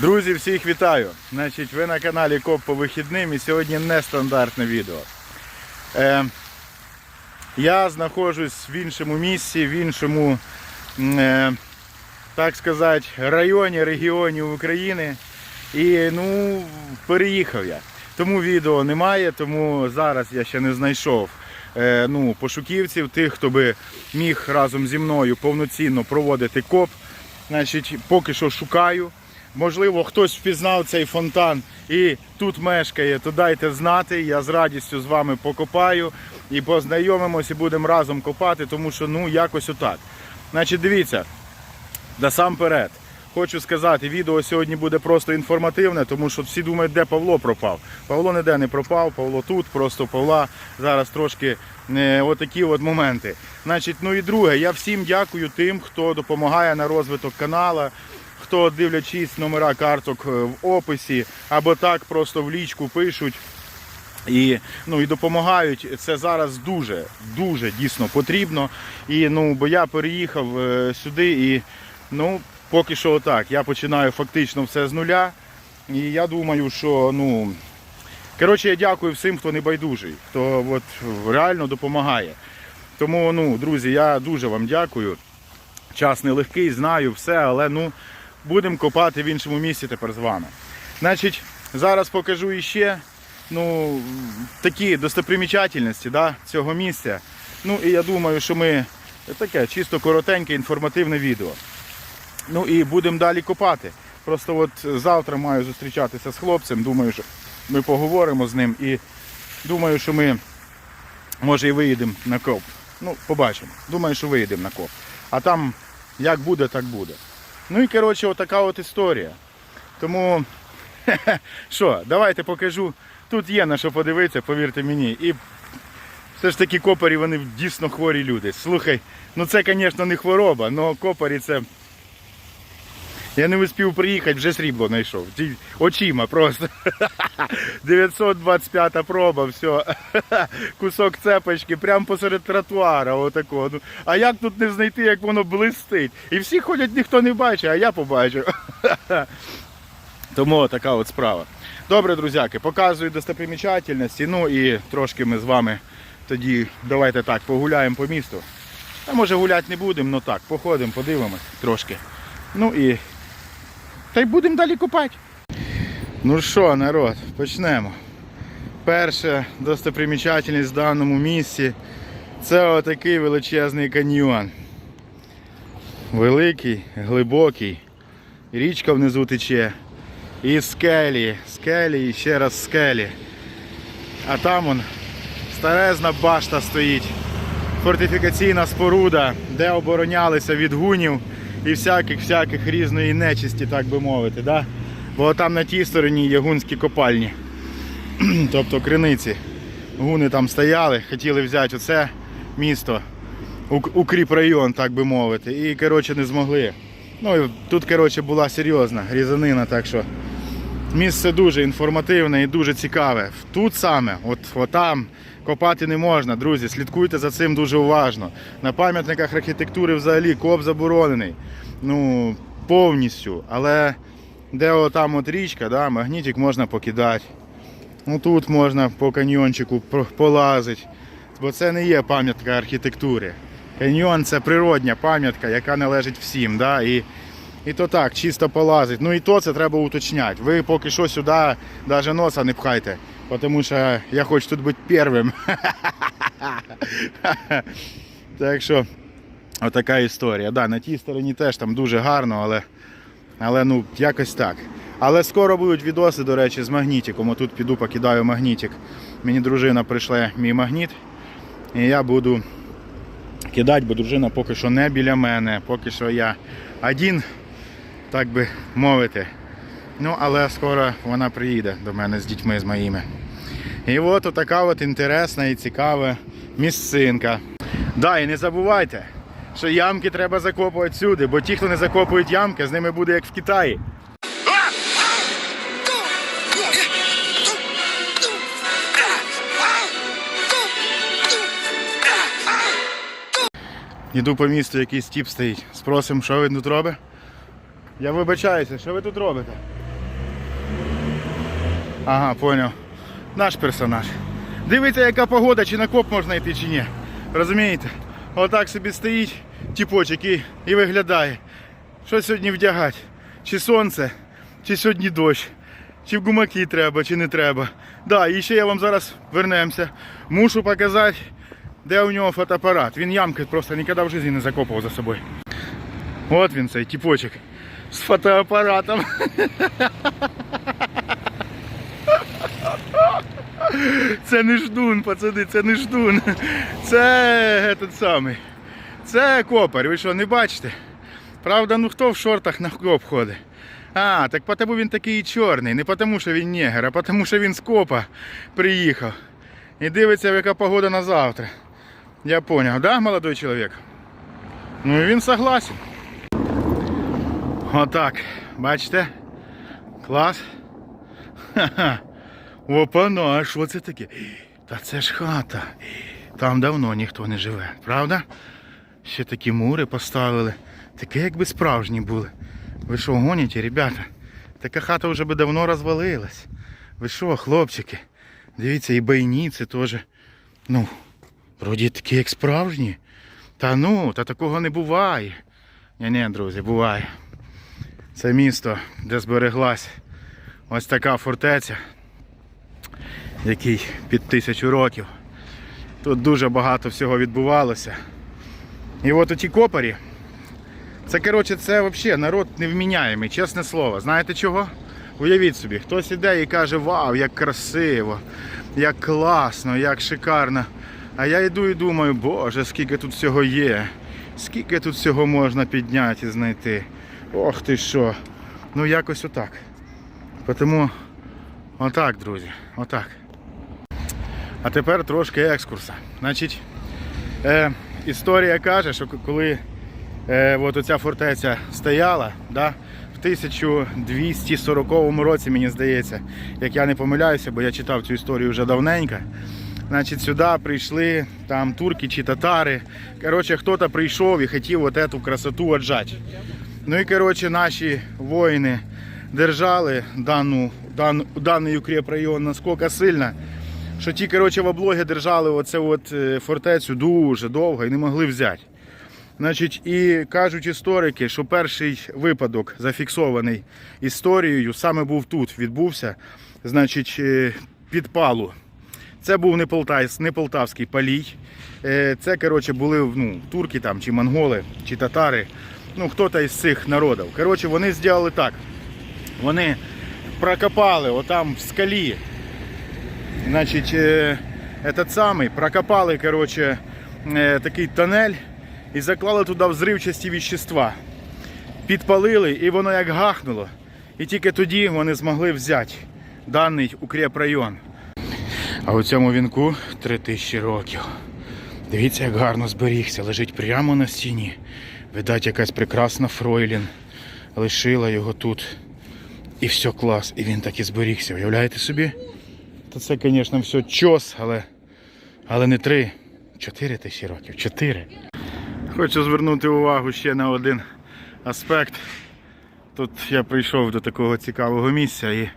Друзі, всіх вітаю! Значить, ви на каналі Коп по вихідним і сьогодні нестандартне відео. Е, я знаходжусь в іншому місці, в іншому, е, так сказати, районі, регіоні України. І ну, переїхав я. Тому відео немає, тому зараз я ще не знайшов е, ну, пошуківців, тих, хто би міг разом зі мною повноцінно проводити коп. Значить, поки що шукаю. Можливо, хтось впізнав цей фонтан і тут мешкає, то дайте знати. Я з радістю з вами покопаю і познайомимося, і будемо разом копати, тому що ну якось отак. Значить, дивіться, насамперед. Хочу сказати, відео сьогодні буде просто інформативне, тому що всі думають, де Павло пропав. Павло ніде не пропав, Павло тут, просто Павла зараз трошки е, отакі от моменти. Значить, ну і друге, я всім дякую тим, хто допомагає на розвиток канала, хто дивлячись номера карток е, в описі, або так просто в лічку пишуть. І, ну, і допомагають. Це зараз дуже, дуже дійсно потрібно. І, ну, бо я переїхав е, сюди і ну, поки що отак. Я починаю фактично все з нуля. І я думаю, що ну. Коротше, я дякую всім, хто не байдужий, хто от, реально допомагає. Тому, ну, друзі, я дуже вам дякую. Час нелегкий, знаю все, але ну, будемо копати в іншому місці тепер з вами. Значить, зараз покажу іще ну, такі достопримічательності да, цього місця. Ну і я думаю, що ми таке чисто коротеньке інформативне відео. Ну і будемо далі копати. Просто от завтра маю зустрічатися з хлопцем. Думаю, що ми поговоримо з ним і думаю, що ми може і виїдемо на коп. Ну, побачимо. Думаю, що виїдемо на коп. А там як буде, так буде. Ну і коротше, отака от історія. Тому що, давайте покажу. Тут є на що подивитися, повірте мені. І все ж таки копарі вони дійсно хворі люди. Слухай, ну це, звісно, не хвороба, але копарі це. Я не успів приїхати, вже срібло знайшов. Очима просто. 925 проба, все. Кусок цепочки, прямо посеред тротуара. Отакого. Ну, а як тут не знайти, як воно блистить? І всі ходять, ніхто не бачить, а я побачив. Тому така от справа. Добре, друзяки, показую достопримічательності. Ну і трошки ми з вами тоді давайте так погуляємо по місту. А може гуляти не будемо, ну так, походимо, подивимось трошки. Ну і та й будемо далі купати. Ну що, народ, почнемо. Перша достопримічательність в даному місці це отакий величезний каньйон. Великий, глибокий. Річка внизу тече. І скелі, скелі і ще раз скелі. А там он старезна башта стоїть. Фортифікаційна споруда, де оборонялися від гунів і всяких всяких різної нечисті, так би мовити. Да? Бо там на тій стороні є гунські копальні. тобто криниці. Гуни там стояли, хотіли взяти оце місто, ук- укріп район, так би мовити. І коротше не змогли. Ну і тут коротше, була серйозна різанина, так що місце дуже інформативне і дуже цікаве. Тут саме, от, от там копати не можна, друзі. Слідкуйте за цим дуже уважно. На пам'ятниках архітектури взагалі коп заборонений. Ну, повністю. Але де отам от річка, да, магнітик можна покидати. Ну тут можна по каньйончику полазити. Бо це не є пам'ятка архітектури. Каньйон це природня пам'ятка, яка належить всім. Да? І, і то так, чисто полазить. Ну і то це треба уточняти. Ви поки що сюди навіть носа не пхайте, тому що я хочу тут бути першим. так що, отака історія. Да, на тій стороні теж там дуже гарно, але, але ну, якось так. Але скоро будуть відоси, до речі, з магнітиком. Отут піду покидаю магнітик. Мені дружина прийшла мій магніт. І я буду кидати, бо дружина поки що не біля мене, поки що я один, так би мовити. Ну, але скоро вона приїде до мене з дітьми з моїми. І от така от інтересна і цікава місцинка. Да, і не забувайте, що ямки треба закопувати сюди, бо ті, хто не закопують ямки, з ними буде як в Китаї. Іду по місту, якийсь тіп стоїть. Спросимо, що він тут робить. Я вибачаюся, що ви тут робите? Ага, поняв. Наш персонаж. Дивіться, яка погода, чи на коп можна йти, чи ні. Розумієте? Отак собі стоїть тіпочок і, і виглядає. Що сьогодні вдягати? Чи сонце, чи сьогодні дощ, чи в гумаки треба, чи не треба. Да, і ще я вам зараз вернемося. Мушу показати, де у нього фотоапарат. Він ямки просто ніколи в житті не закопував за собою. От він цей тіпочок з фотоапаратом. Це не ждун, пацани, це не ждун. Це этот самий. Це копар, ви що, не бачите? Правда, ну хто в шортах на коп ходить? А, так тому він такий чорний. Не тому, що він негр, а тому, що він з копа приїхав. І дивиться, яка погода на завтра. Я поняв, да, молодой чоловік? Ну і він согласен. Отак. Бачите? Клас. Ха-ха. Опа, а що це таке? Та це ж хата. Там давно ніхто не живе, правда? Ще такі мури поставили. Таке, якби справжні були. Ви що, гоніте, ребята? Така хата вже би давно розвалилась. Ви що, хлопчики? Дивіться, і бойниці теж. Ну, вроді такі, як справжні. Та ну, та такого не буває. Ні, ні, друзі, буває. Це місто, де збереглась ось така фортеця, який під тисячу років. Тут дуже багато всього відбувалося. І от оті копарі, це коротше, це взагалі народ невміняємий, чесне слово. Знаєте чого? Уявіть собі, хтось іде і каже, вау, як красиво, як класно, як шикарно. А я йду і думаю, боже, скільки тут всього є, скільки тут всього можна підняти і знайти. Ох ти що. Ну якось отак. Тому отак, друзі, отак. А тепер трошки екскурса. Значить, е, історія каже, що коли е, от оця фортеця стояла, да, в 1240 році, мені здається, як я не помиляюся, бо я читав цю історію вже давненько. Значить, сюди прийшли там турки чи татари. Коротше, хтось прийшов і хотів от эту красоту отжати. Ну і коротше, наші воїни держали дану, дан, даний укрепрайон наскільки сильно, що ті коротше, в облогі держали оце от е, фортецю дуже довго і не могли взяти. Значить, і кажуть історики, що перший випадок зафіксований історією саме був тут, відбувся, значить, е, підпалу. Це був не, Полтай, не полтавський палій. Е, Це, коротше, були ну, турки там, чи монголи, чи татари. Ну, хто-то із цих народів. Коротше, вони зробили так. Вони прокопали отам в скалі. Значить, е, этот самий, прокопали, коротше, е, такий тоннель і заклали туди взривчасті віщества. Підпалили і воно як гахнуло. І тільки тоді вони змогли взяти даний укрепрайон. А у цьому вінку 3000 років. Дивіться, як гарно зберігся, лежить прямо на стіні. Видать, якась прекрасна Фройлін лишила його тут. І все клас. І він так і зберігся. Уявляєте собі? Та це, звісно, все чос, але, але не три. Чотири тисячі років. Чотири. Хочу звернути увагу ще на один аспект. Тут я прийшов до такого цікавого місця і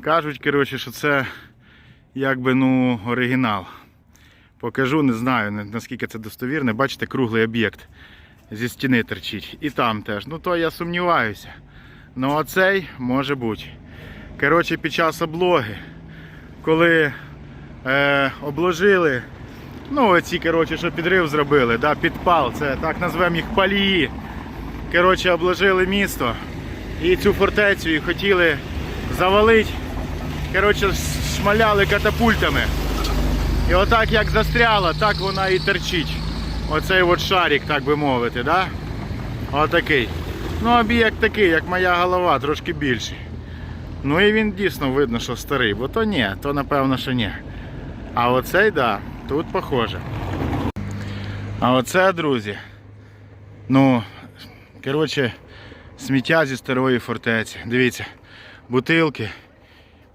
кажуть, коротше, що це якби ну оригінал. Покажу, не знаю наскільки це достовірне. Бачите, круглий об'єкт зі стіни терчить. І там теж. Ну то я сумніваюся. Ну а цей може бути. Коротше, під час облоги, коли е, обложили, ну оці, коротше, що підрив зробили, да, підпал, це так назвемо їх палії. Коротше, обложили місто і цю фортецю і хотіли завалити. Коротше, шмаляли катапультами. І отак як застряла, так вона і терчить. Оцей от шарик, так би мовити, да? Отакий. Ну, об'єкт такий, як моя голова, трошки більший. Ну і він дійсно видно, що старий, бо то ні, то напевно, що ні. А оцей, да, тут похоже. А оце, друзі. Ну, коротше, сміття зі старої фортеці. Дивіться, бутилки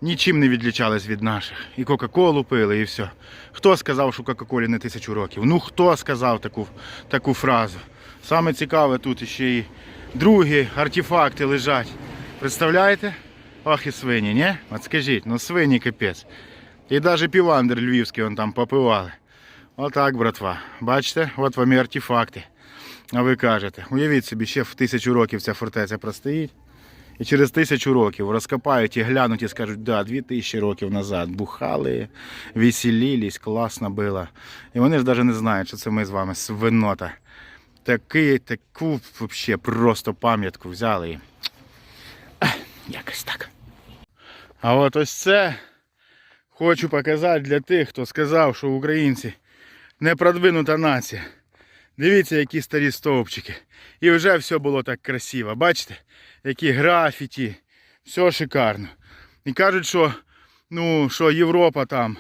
нічим не відлічались від наших. І Кока-Колу пили, і все. Хто сказав, що Кока-Колі не тисячу років? Ну хто сказав таку, таку фразу? Саме цікаве тут ще і другі артефакти лежать. Представляєте? Ох і свині, ні? От скажіть, ну свині капець. І навіть півандер львівський вон там попивали. Отак, братва. Бачите, от вам і артефакти. А ви кажете, уявіть собі, ще в тисячу років ця фортеця простоїть. І через тисячу років розкопають і глянуть і скажуть, да, дві тисячі років назад бухали, веселілись, класно було. І вони ж навіть не знають, що це ми з вами свинота. Такий, таку вообще просто пам'ятку взяли Якось так. А от ось це хочу показати для тих, хто сказав, що українці не продвинута нація. Дивіться, які старі стовпчики. І вже все було так красиво. Бачите? Які графіті, все шикарно. І кажуть, що, ну, що Європа там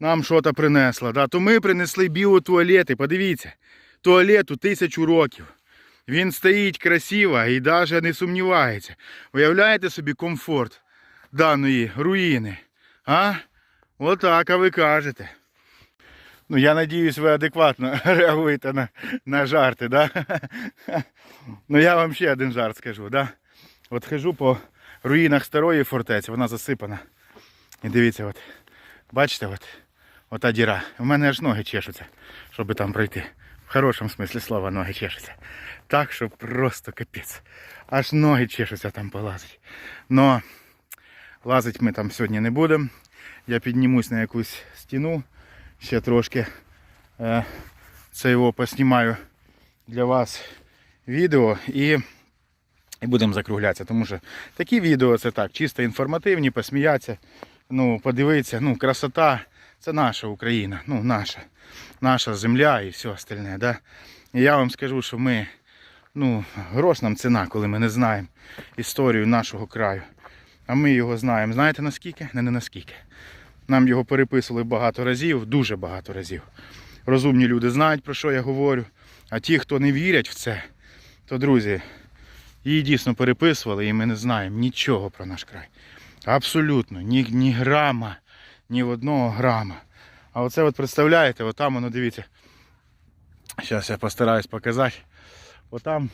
нам щось принесла. Да? То ми принесли біотуалети. Подивіться, туалету тисячу років. Він стоїть красиво і навіть не сумнівається. Уявляєте собі комфорт даної руїни? А? Отак, а ви кажете. Ну, я надіюсь, ви адекватно реагуєте на, на жарти, да? Ну я вам ще один жарт скажу, да? От хожу по руїнах старої фортеці, вона засипана. І дивіться, от, бачите, от, ота діра. У мене аж ноги чешуться, щоб там пройти. В хорошому смислі слова ноги чешуться. Так, що просто капець. Аж ноги чешуться там полазить. Но лазить ми там сьогодні не будемо. Я піднімусь на якусь стіну, ще трошки е, це його поснімаю для вас відео і, і будемо закруглятися. Тому що такі відео це так, чисто інформативні, посміятися, ну, подивитися, ну, красота, це наша Україна, ну, наша, наша земля і все остальне. Да? І я вам скажу, що ми, ну, грош нам ціна, коли ми не знаємо історію нашого краю. А ми його знаємо. Знаєте наскільки? Не, не наскільки. Нам його переписували багато разів, дуже багато разів. Розумні люди знають, про що я говорю. А ті, хто не вірять в це, то, друзі, її дійсно переписували, і ми не знаємо нічого про наш край. Абсолютно, ні, ні грама, ні одного грама. А оце от представляєте, отам воно дивіться. Зараз я постараюсь показати. Отам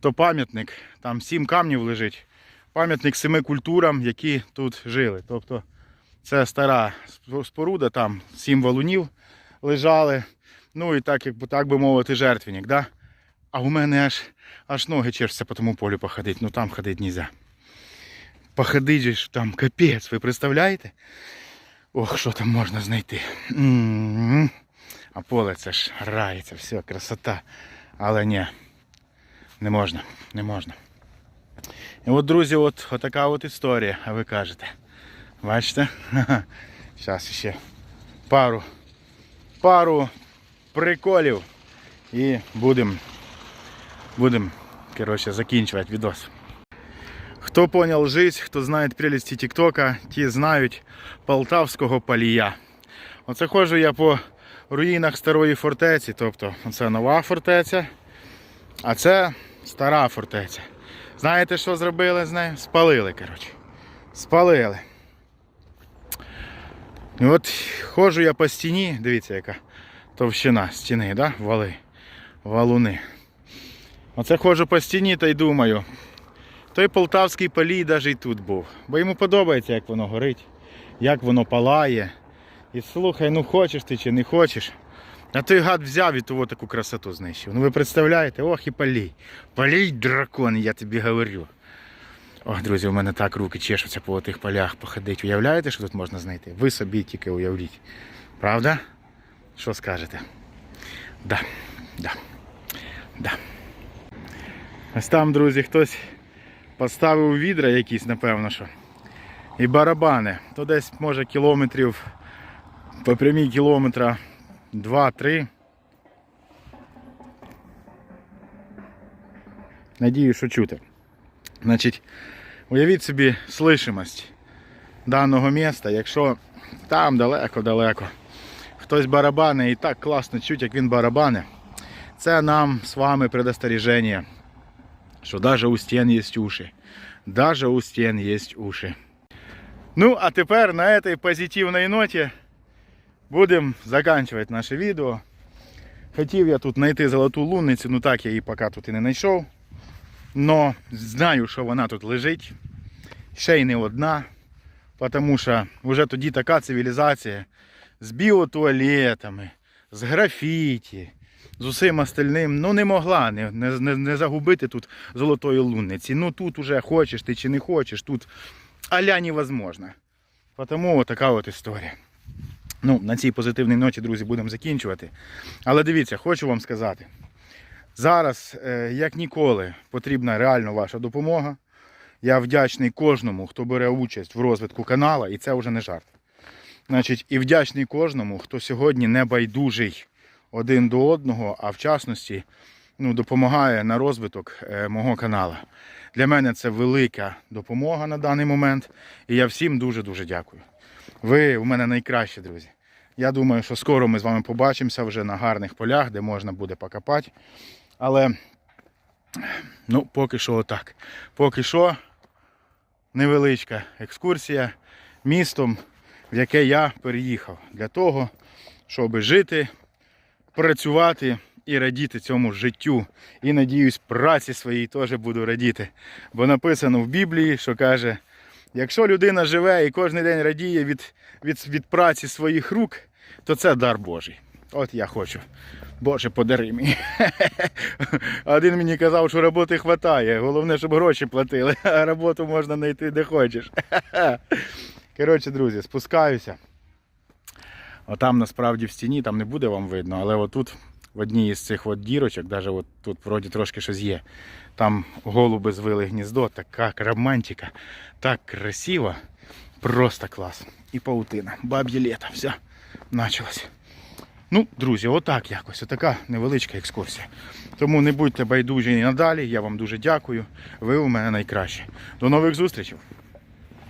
то пам'ятник, там сім камнів лежить. Пам'ятник семи культурам, які тут жили. Тобто це стара споруда, там сім валунів лежали. Ну і так, як так би мовити, жертвенник. Да? А у мене аж, аж ноги чешуться по тому полю походити. Ну там ходити не можна. Походити ж там капець, ви представляєте? Ох, що там можна знайти. М-м-м. А поле це ж грається, все, красота. Але ні, не можна, не можна. І от, друзі, от, така от історія, а ви кажете. Бачите? Зараз ще пару, пару приколів і будемо будем, коротше, закінчувати відос. Хто понял жизнь, хто знає прелісті Тіктока, ті знають Полтавського палія. Оце ходжу я по руїнах старої фортеці, тобто це нова фортеця, а це стара фортеця. Знаєте, що зробили з нею? Спалили, коротше. Спалили. І от ходжу я по стіні, дивіться, яка товщина стіни, да? вали, валуни. Оце ходжу по стіні та й думаю. Той полтавський палій навіть і тут був. Бо йому подобається, як воно горить, як воно палає. І слухай, ну хочеш ти чи не хочеш. А той гад взяв і того таку красоту знищив. Ну ви представляєте, ох і палій. Палій дракон, я тобі говорю. Ох, друзі, у мене так руки чешуться по тих полях походити. Уявляєте, що тут можна знайти? Ви собі тільки уявліть. Правда? Що скажете? Да, да, да. Ось там, друзі, хтось поставив відра якісь, напевно, що. І барабани. То десь може кілометрів по прямій кілометра 2-3. Надію, що чути. Значить, уявіть собі слышимость даного міста, якщо там далеко-далеко хтось барабани і так класно чуть, як він барабани, це нам з вами предостереження, що навіть у стін є уші. Даже у стін є уші. Ну, а тепер на этой позитивной ноті будемо заканчивать наше відео. Хотів я тут знайти золоту лунницю, ну так я її поки тут і не знайшов. Но знаю, що вона тут лежить. ще й не одна. Тому що вже тоді така цивілізація з біотуалетами, з графіті, з усім остальним, ну не могла не, не, не загубити тут золотої лунниці. Ну тут уже хочеш ти чи не хочеш, тут аля невозможно. Тому така от історія. Ну, на цій позитивній ноті, друзі, будемо закінчувати. Але дивіться, хочу вам сказати. Зараз, е, як ніколи, потрібна реально ваша допомога. Я вдячний кожному, хто бере участь в розвитку канала, і це вже не жарт. Значить, і вдячний кожному, хто сьогодні не байдужий один до одного, а в частності ну, допомагає на розвиток е, мого канала. Для мене це велика допомога на даний момент. І я всім дуже-дуже дякую. Ви у мене найкращі, друзі. Я думаю, що скоро ми з вами побачимося вже на гарних полях, де можна буде покопати. Але ну, поки що отак. Поки що невеличка екскурсія містом, в яке я переїхав для того, щоб жити, працювати і радіти цьому життю. І надіюсь, праці своїй теж буду радіти. Бо написано в Біблії, що каже, якщо людина живе і кожен день радіє від, від, від праці своїх рук, то це дар Божий. От я хочу. Боже, подари мені. Один мені казав, що роботи вистачає. Головне, щоб гроші платили, а роботу можна знайти де хочеш. Коротше, друзі, спускаюся. Отам насправді в стіні, там не буде вам видно, але отут в одній із цих от дірочок, навіть от тут вроді трошки щось є. Там голуби звили гніздо, така романтика, так красиво, просто клас. І паутина, баб'є літо, все, почалось. Ну, друзі, отак якось, отака невеличка екскурсія. Тому не будьте байдужі і надалі, я вам дуже дякую. Ви у мене найкращі. До нових зустрічей!